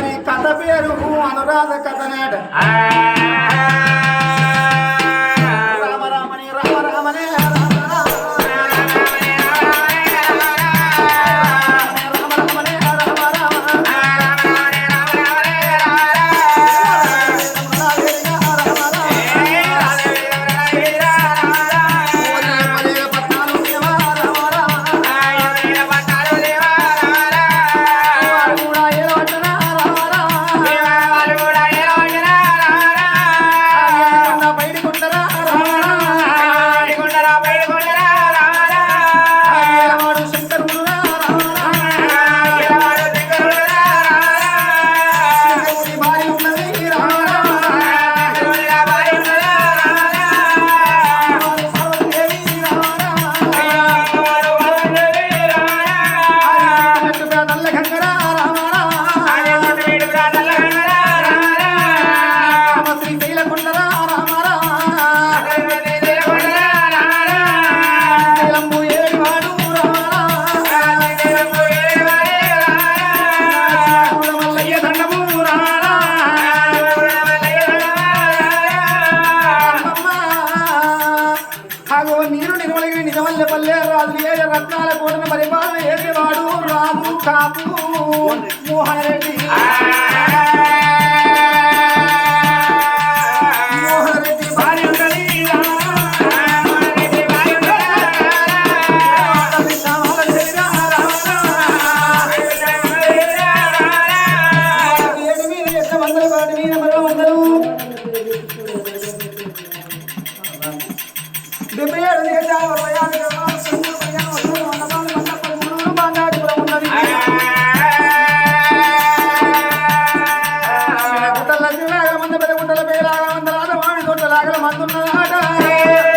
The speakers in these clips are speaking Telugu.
మరి కథ పేరు అనురాధ కథ నాట అగో నీరు నిర్మలగిరి నిజమల్ల పల్లె రాజు ఏ రత్నాల కోటను పరిపాలన ఏసేవాడు రాము కాపు మోహన్ రెడ్డి Música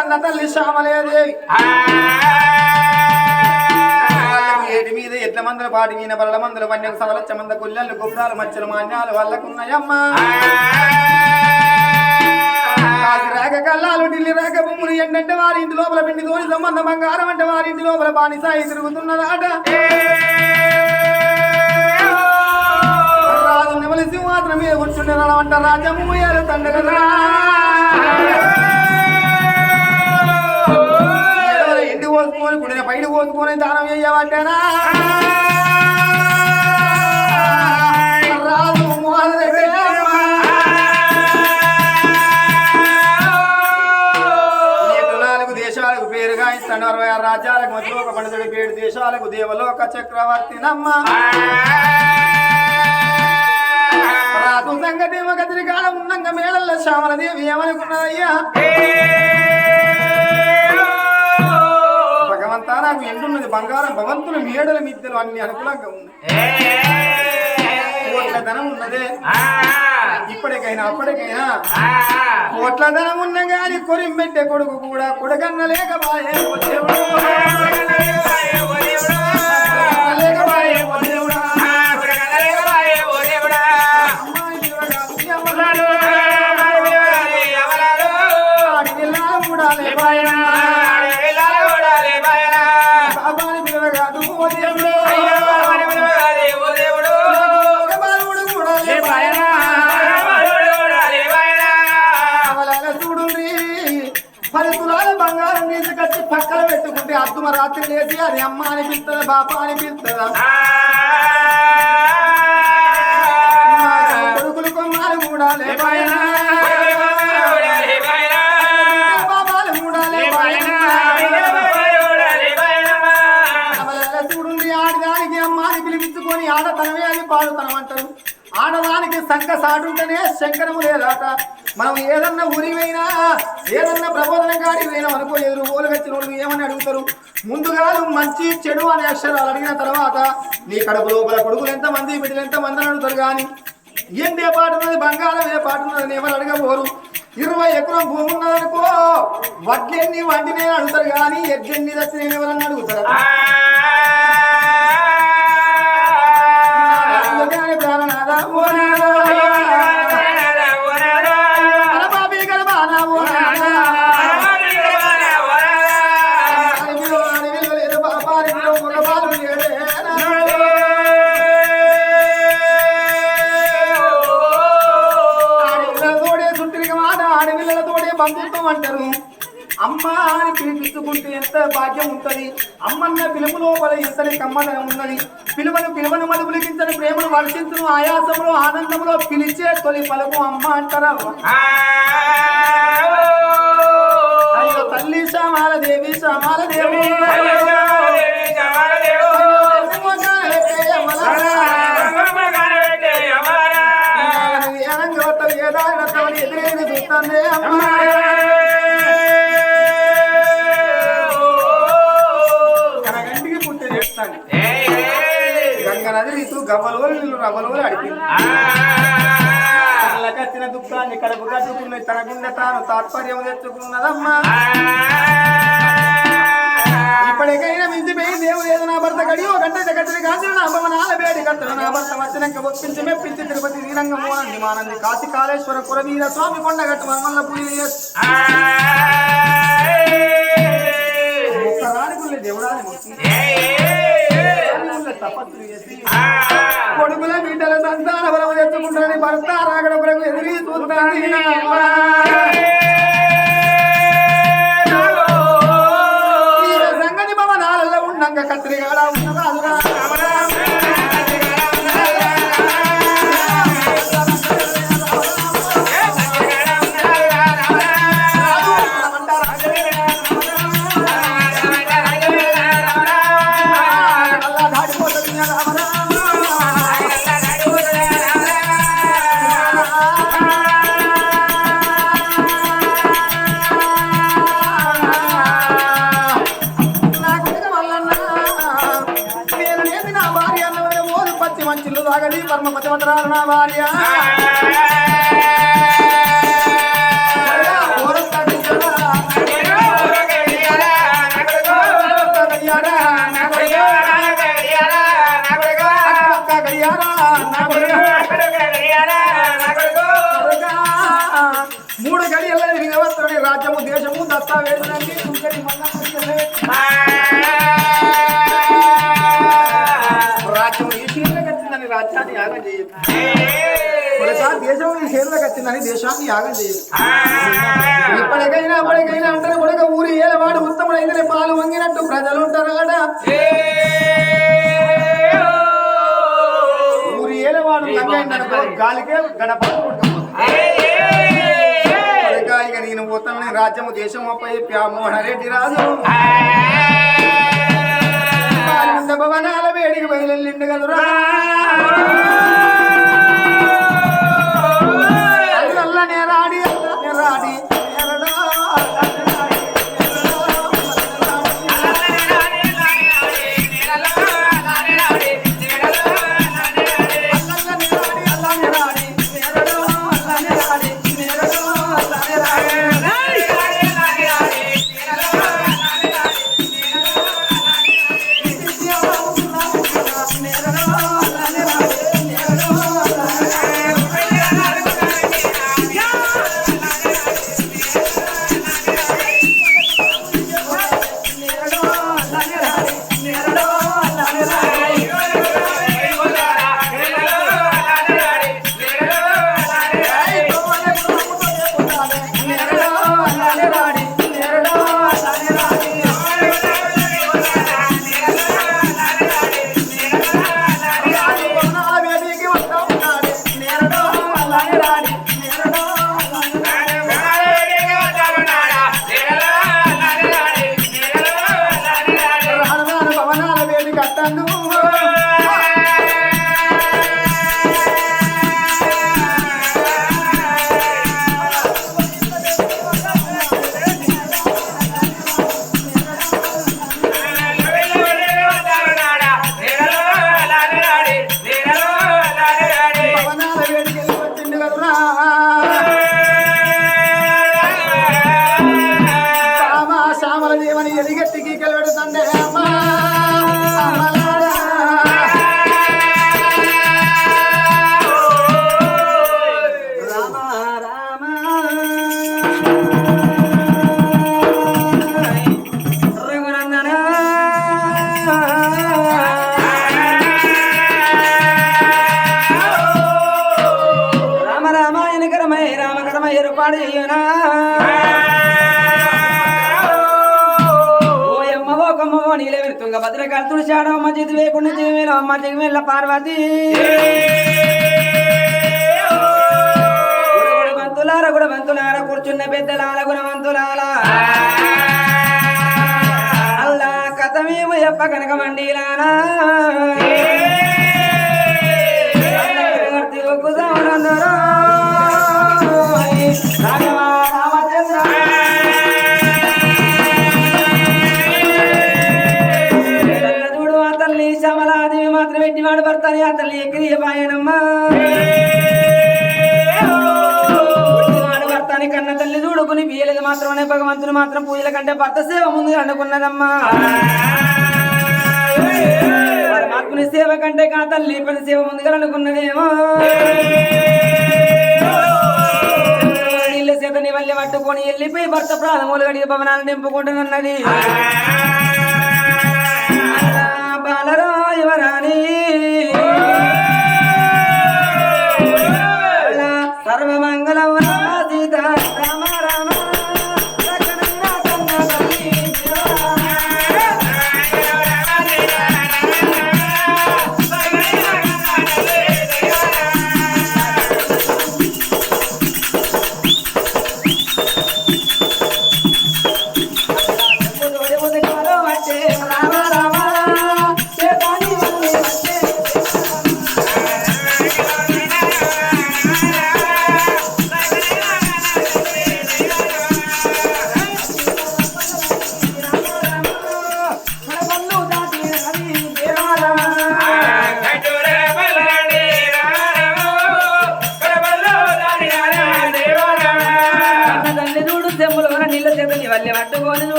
కన్న తల్లి శ్యామలేదేవి ఏటి మీద ఎట్ల మందుల పాటి మీద బలల మందుల వన్యకు సవలచ్చ మంద గుల్లెలు గుబ్రాలు మచ్చలు మాన్యాలు వాళ్ళకున్నాయమ్మా కాసి రాక కల్లాలు ఢిల్లీ రాక బొమ్ములు ఎండంటే వారి ఇంటి లోపల పిండి తోని సంబంధం బంగారం అంటే వారి ఇంటి లోపల బానిసాయి తిరుగుతున్నదాట. రాజు నెమలి సింహాసనం మీద కూర్చుండే రావంట రాజము తండ్రి ఇంటి పోసుకొని కుడిన పైన పోసుకొని దానం చేయమంటేనా రాజు మోహన్ నాలుగు దేశాలకు పేరుగా ఇస్తాడు అరవై ఆరు రాజ్యాలకు. మధ్య ఒక పండుగ ఏడు దేశాలకు దేవలోక చక్రవర్తి నమ్మ. రాజు సంగతి ఒక తిరిగాల ఉన్నంగ మేడల్లో శ్యామల దేవి ఏమనుకున్నదయ్యా? భగవంతా నాకు ఎండున్నది బంగారం భవంతులు మేడలు మిద్దెలు అన్ని అనుకూలంగా ఉన్నాయి. కోట్ల ధనం ఉన్నదే. ఇప్పటికైనా అప్పటికైనా. కోట్ల ధనం ఉన్న గాని కొరింబెట్టే కొడుకు కూడా కొడుకన్న లేకపాయే ఓ రాత్రి లేచి అది అమ్మ అనిపిస్తుందా బాప అనిపిస్తుందా. కొడుకులు కొమ్మాలు కూడా లేపాయనా ఆడదానికి సంఖ సాటుంటేనే శంకరము లేదాట. మనం ఏదన్నా పోయినా ఏదన్నా ప్రబోధన కాడికి పోయినాం అనుకో ఎదురు ఓలు వచ్చిన వాళ్ళు ఏమని అడుగుతారు? ముందుగా నువ్వు మంచి చెడు అనే అక్షరాలు అడిగిన తర్వాత నీ కడుపు లోపల కొడుకులు ఎంతమంది బిడ్డలు ఎంతమంది అని అడుగుతారు కానీ ఏంది ఏ పాట ఉన్నది బంగారం ఏ పాట ఉన్నది ఎవరు అడగబోరు? ఇరవై ఎకరం భూమి ఉన్నదనుకో వడ్లెన్ని వంటి నేను అడుగుతారు కానీ ఎడ్లెన్ని దచ్చి నేను ఎవరన్నా అడుగుతారు? ప్రాణనాథ బంధుత్వం అంటారు అమ్మ అని పిలిపించుకుంటే ఎంత భాగ్యం ఉంటుంది అమ్మన్న పిలుపు లోపల ఎంతని కమ్మదనం ఉన్నది పిలువను పిలువను మలుపులికించని ప్రేమను వర్షించును. ఆయాసములో ఆనందంలో పిలిచే తొలి పలుకు అమ్మ అంటారా. అయ్యో తల్లి శ్యామాల దేవి శ్యామాల దేవి. నీళ్ళు రవ్వలో అడిగింది. కళ్ళకచ్చిన దుఃఖాన్ని కడుపు కట్టుకున్న తన గుండె తాను తాత్పర్యం తెచ్చుకున్నదమ్మా. ఇప్పటికైనా మించిపోయి దేవుడు ఏదో నా భర్త గడి ఒక గంట జగత్తుని కాచిన నా భవనాల వేడి కత్తలు నా భర్త వచ్చినాక ఒప్పించి మెప్పించి తిరుపతి శ్రీరంగం మోనంది. కాశీ కాళేశ్వర పురవీర స్వామి కొండగట్టు మమ్మల్ని పులి ఒక్కరానికి దేవుడాని మొక్కి తపస్సులు చేసి. కొడుకుల బిడ్డల సంతాన బలము తెచ్చుకుంటారని భర్త రాగడ కొరకు ఎదిరి చూస్తాను సాధారణ భార్య. మూడు గడియల్లో తిరిగి రాజ్యము దేశము దస్తావేజులన్నీ తుంగడి దేశాన్ని యాగం చేయదు ఒకసారి దేశం ఈ చేతులకు వచ్చిందని దేశాన్ని యాగం చేయదు ఇప్పటికైనా అప్పటికైనా అంటారు కొడుక ఊరి ఏలవాడు ఉత్తముడైందని పాలు వంగినట్టు ప్రజలు ఉంటారు కదా ఊరి ఏలవాడు లంగైందనుకో గాలికే గణపతి నేను పోతాను రాజ్యము దేశం అప్పై మోహన రెడ్డి రాజు. పాడు చెయ్యనా ఓ అమ్మవో కొమ్మవో నీలే తుంగ భద్ర కలుతుడు చాడో అమ్మ చేతి వేయకుండా జీవేలో అమ్మ జగమేళ్ళ పార్వతి. గుడ బంతులార కూర్చున్న పెద్దలాల గుణవంతులాల. అల్లా కథమేమో చెప్ప కనక మండీలానా? చూడు నాడు పెట్టివాడు భర్తని ఆ తల్లి వాడు భర్తని కన్న తల్లి చూడుకుని బియ్యలేదు మాత్రమే భగవంతుని మాత్రం పూజల కంటే భర్త సేవ ముందు అనుకున్నదమ్మా. పరమాత్ముని సేవ కంటే కా తల్లి పని సేవ ముందుగా అనుకున్నదేమో. నీళ్ళ చేతని వల్లి పట్టుకొని వెళ్ళిపోయి భర్త ప్రాణములు గడిగి భవనాలు నింపుకుంటున్నది.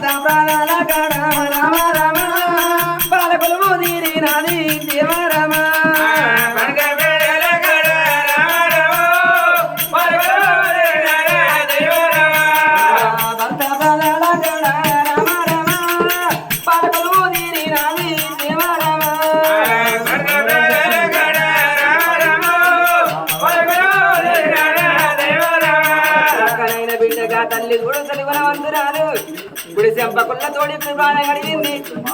అల్లా భర్త ప్రాణాల గుడి చెంపకుల్ల తోడి ప్రాణం కడిగింది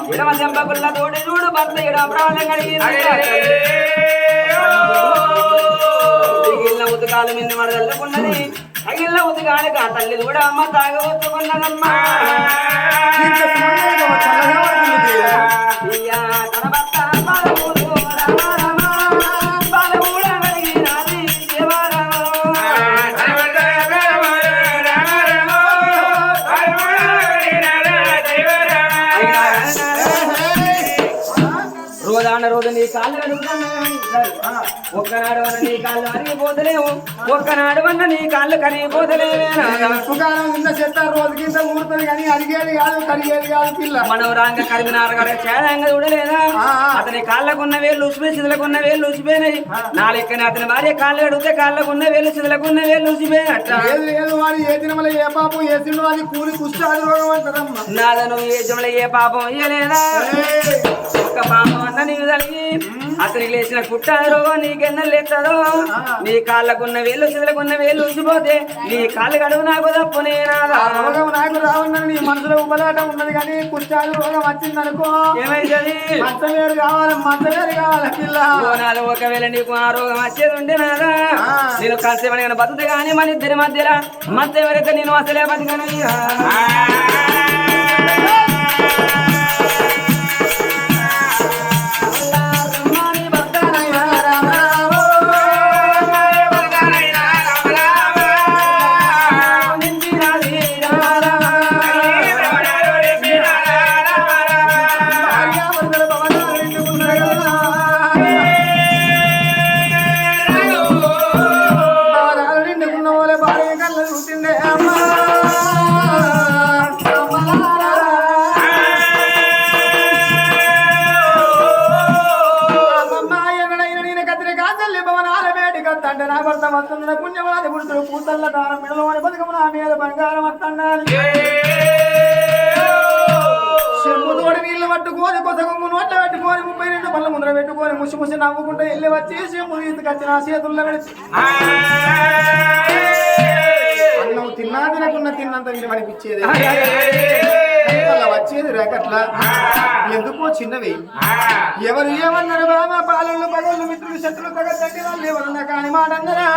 విడమ చెంపకుల్ల తోడి చూడు భర్త ఇడ ప్రాణం కడిగింది అగిల్ల ఉతకాలు మిన్న మడదల్లుకున్నది అగిల్ల ఉతకాలు ఆ తల్లి కూడా అమ్మ తాగవచ్చుకున్నదమ్మా lot of అరిగిపోతలేవు ఒక్కనాడు వన్న నీ కాళ్ళు కరిగిపోతలేవేనా ఉప్పుకారం కింద చెత్త రోజు కింద ఊరుతుంది కానీ అడిగేది కాదు కడిగేది కాదు పిల్ల. మనం రాంగ కరిమినారు చేయంగా చూడలేదా. అతని కాళ్ళకున్న వేలు ఉసిపోయి చిదలకున్న వేలు ఉసిపోయినాయి. నాలుక్కని అతని భార్య కాళ్ళు కడిగితే కాళ్ళకున్న వేలు చిదలకున్న వేలు ఉసిపోయినట్ట లేదు వాడు ఏ తినమల ఏ పాపం ఏ తిండు అది కూలి కుష్టి అది రోగం అంటారమ్మా నాదను ఏ జమల ఏ పాపం ఇయ్యలేదా? ఒక్క పాపం అన్న నీకు కలిగి అతనికి లేచిన కుట్ట రోగం నీకెన్న లేస్తారో నీ కాళ్ళకున్న వేలు చిదలకున్న వేలు ఉసిపోతే నీ కాళ్ళు గడువు నాకు ఆ రోగం నాకు రావాలని నీ మనసులో ఉబలాట ఉన్నది కానీ కుష్టాది రోగం వచ్చిందనుకో. ఏమైతుంది మంచ వేరు కావాలి మంచ వేరు కావాలి పిల్ల. ఒకవేళ నీకు ఆ రోగం వచ్చేది ఉంటే నాదా. నేను కలిసి మన బతుకు కానీ మన ఇద్దరి మధ్యలో మధ్య ఎవరైతే నేను అసలే బతికనయ్యా పూతల్ల దారం మెడలోని బతుకము నా మీద బంగారం వస్తున్నాను చెంబుతోడి నీళ్ళు పట్టుకొని కొసగొమ్ము నోట్ల పెట్టుకొని ముప్పై రెండు పళ్ళ ముందర పెట్టుకొని ముసి ముసి నవ్వుకుంటూ వెళ్ళి వచ్చి చెంబు తీసుకొచ్చి నా చేతుల్లో పెడిచి అన్నం తిన్నా తినకున్న తిన్నంత వీళ్ళు అనిపించేది. వచ్చేది రేకట్ల. ఎందుకో చిన్నవి. ఎవరు ఏమన్నారు బాబా పాలళ్ళు పగళ్ళు మిత్రులు శత్రులు తగ్గ వాళ్ళు ఎవరన్నా కాని మాట అన్నరా?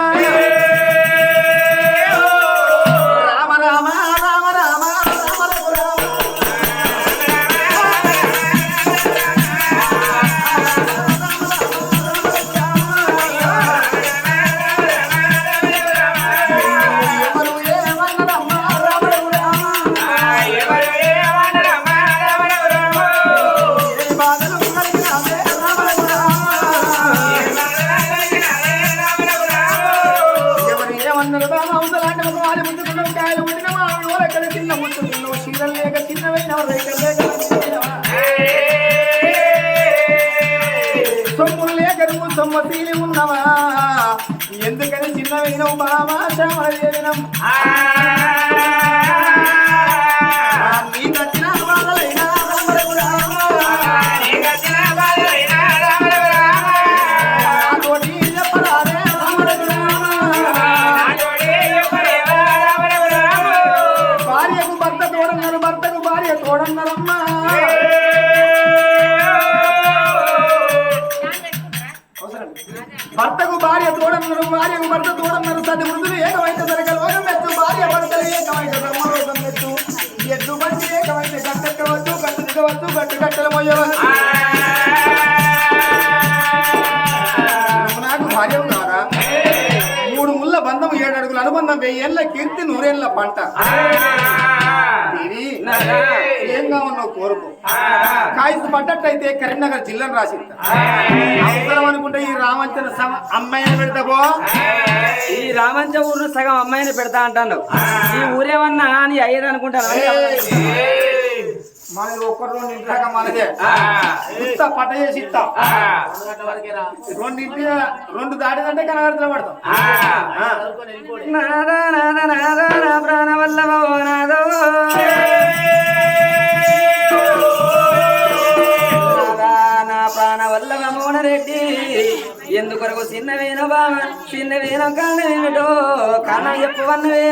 రామ రామ రామ చిన్న ముందు ముట్టుకున్నావు చీరలు లేక చిన్నవైన రైకలు లేక సొమ్ములు లేక నువ్వు సొమ్మతీలి ఉన్నవా? ఎందుకని చిన్నవైన బాబా శ్యామలదేవినం నీ తోడన్నారు భార్యకు భర్త తోడన్నారు సది మృదులు ఏకమైతే సరిగ్గా లోకం ఎత్తు. భార్య భర్తలు ఏకమైతే బ్రహ్మలోకం ఎత్తు. ఎత్తు మంచి ఏకమైతే గట్టెక్కవచ్చు గట్టు దిగవచ్చు గట్టు కట్టెలు మొయ్యవచ్చు వెయ్యేళ్ళ కీర్తి నూరేళ్ళ పంట. ఏం కావాలన్నావు కోరుకో. కాయసు పడ్డట్టయితే కరీంనగర్ జిల్లాను రాసిద్దా అవసరం అనుకుంటే ఈ రామంచన సమ అమ్మాయిని పెడతావో ఈ రామంచ ఊరు సగం అమ్మాయిని పెడతా అంటాను ఈ ఊరేమన్నా అని అయ్యేది అనుకుంటాను మనది ఒక్కరు రెండు ఇంటిదాకా మనదే. ఇంత పట్ట చేసి ఇస్తా. రెండు ఇంటి రెండు దాటిదంటే కనగడతలో పడతాం. ఆ. నాదా నాదా నాదా నా ప్రాణ వల్లభో నాదో నాదా నా ప్రాణ వల్లభ మోహనరెడ్డి ఎందుకొరకు చిన్నవేనో బావ చిన్నవేనో కారణమేమిటో కారణం చెప్పవన్నవే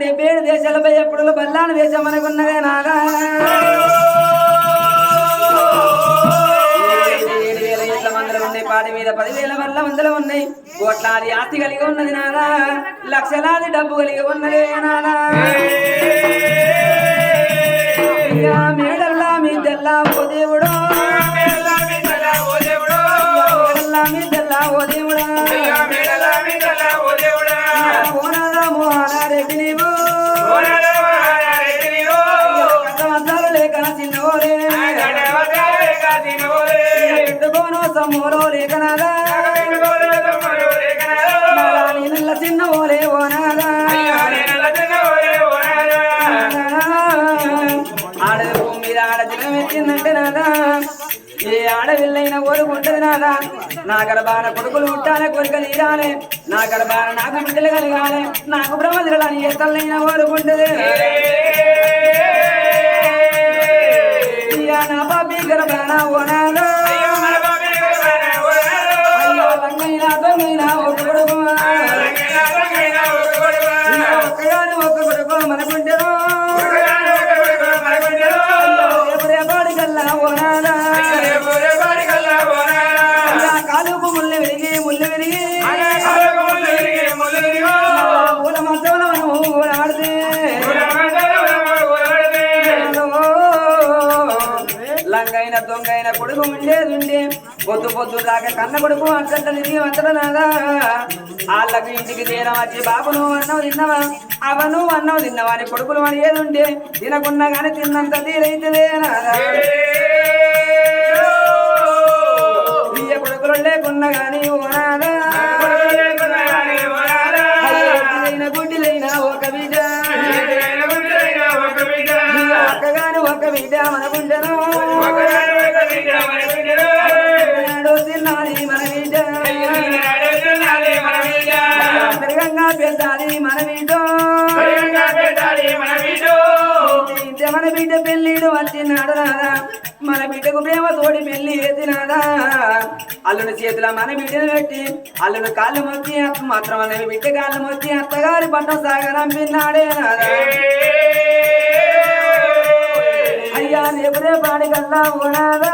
డెబ్బై ఏడు దేశాలపై ఎప్పుడు బల్లాను ఇట్ల మందలు ఉన్నాయి పాటి మీద పదివేల వల్ల మందలు ఉన్నాయి. కోట్లాది ఆస్తి కలిగి ఉన్నది నాదా లక్షలాది డబ్బు కలిగి ఉన్నదే నాదా ఇక మేడల్లా మీ తెల్లా ఓ దేవుడు. మేడల్లా మీ తెల్లా ఓ దేవుడా. మోహన రెడ్డి నీవు. ఎట్టుకోను సమ్మోరో లేక నాదా నాదా నీ నల్ల చిన్న ఓలే ఓనాదా? ఆడ భూమి మీద ఆడ జనం ఎత్తిందంటే నాదా? ఏ ఆడవిల్లైన కోరుకుంటది నాదా? నా గర్భాన కొడుకులు పుట్టాలే కోరిక తీరాలే నా గర్భాన నాకు బిడ్డలు కలగాలి. నాకు బ్రహ్మదిరలని ఏ తల్లైనా కోరుకుంటది ఇయ్య నా బాబీ గర్భాన ఓనాదా? కాలుకు ముళ్ళు విరిగి. ముళ్ళు విరిగి. పూల లంగైన దొంగైన కొడుకు ఉండేది ఉండే పొద్దు పొద్దు దాకా కన్న కొడుకు అంతంట తిరిగి వంచడం నాదా. వాళ్ళకి ఇంటికి తీరం వచ్చి బాబు నువ్వు అన్నవు తిన్నవా? అవ నువ్వు అన్నవు తిన్నవా? అని కొడుకులు అని ఏది ఉంటే తినకున్నా కానీ తిన్నంత తీరైతుందే నాదా. కొడుకులు లేకున్నా కానీ గుడ్డిలైన ఒక బిడ్డ. ఒక్కగాని ఒక బిడ్డ మన బిడ్డ మన బిడ్డ. పెట్టాలి మన బిడ్డ. మన బిడ్డ పెళ్ళిడు వచ్చినాడు? నాదా మన బిడ్డకు ప్రేమ తోడి పెళ్ళి ఎత్తినాదా అల్లుని చేతుల మన బిడ్డను పెట్టి అల్లుని కాళ్ళు మొక్కి అత్త మాత్రం అనే బిడ్డ కాళ్ళు మొక్కి అత్తగారి పట్టం సాగరంపిన్నాడే నాదా అయ్యా రేపుదే పాడి కల్లా ఓనాదా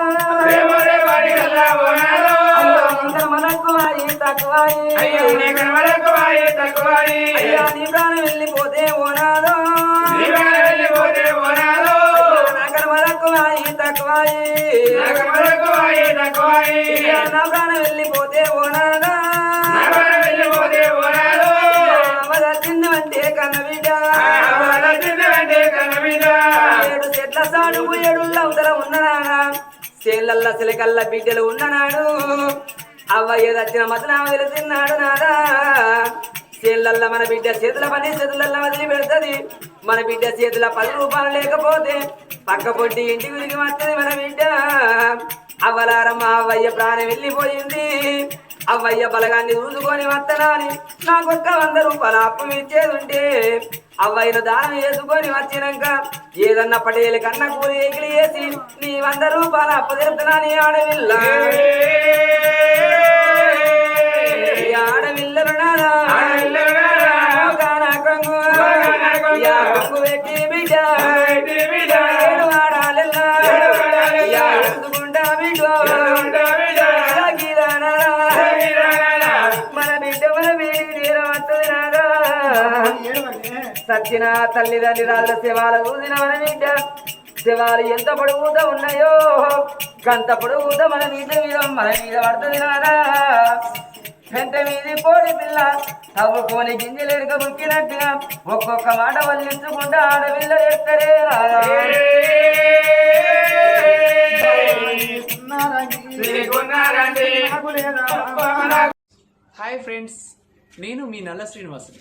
అయ్యి తక్కువాయి అయ్యో నీ తక్కువాయి అయ్యా నీ ప్రాణం వెళ్ళిపోతే ఓనాదో. వెళ్ళిపోతే మనకు అయ్యి తక్కువాయి నా కనవలకు వాయి తక్కువాయి అయ్యా నా ప్రాణం వెళ్ళిపోతే ఓనాదా. నా వెళ్ళిపోతే ఓనాలో అవదచ్చిందంటే కన్న బిడ్డ అవలసిందంటే కనబిడ్డ ఏడు చెట్ల సాడు ఏడుళ్ళ అవతల ఉన్ననాడా. చేళ్ళల్ల సిలకల్ల బిడ్డలు ఉన్ననాడు. అవ్వయ్య దచ్చిన మతనామ తెలిసిన్నాడు నాదా చేళ్ళల్ల మన బిడ్డ చేతుల పని చేతులల్ల వదిలి పెడుతుంది మన బిడ్డ చేతుల పది రూపాయలు లేకపోతే పక్క పొట్టి ఇంటికి గురికి వస్తుంది మన బిడ్డ. అవ్వలారమ్మ అవ్వయ్య ప్రాణం వెళ్ళిపోయింది. అవ్వయ్య బలగాన్ని చూసుకొని వస్తనాని నాకొక్క వంద రూపాయల అప్పు ఇచ్చేదుంటే అవ్వయ్యను దానం వేసుకొని వచ్చినాక ఏదన్న పటేలు కన్న కూలి ఎగిలి వేసి నీ వంద రూపాయల అప్పు తెలుపుతున్నాని ఆడవిల్ల ఈ ఆడవిల్లలు నాదా యా పెట్టి బిడ్డ పెట్టి బిడ్డ. సచ్చిన తల్లిదండ్రి రాజుల శివాల చూసిన మన బిడ్డ శివాలు ఎంత పొడుగుతా ఉన్నాయో గంత పొడుగుతా మన మీద మీద మన మీద పడుతుంది నాదా పెంట మీది కోడి పిల్ల తవ్వుకొని గింజలు ఎరుక ముక్కినట్టుగా ఒక్కొక్క మాట వల్లించుకుంటా ఆడపిల్ల ఎక్కడే హాయ్ ఫ్రెండ్స్ నేను మీ నల్ల శ్రీనివాసుని.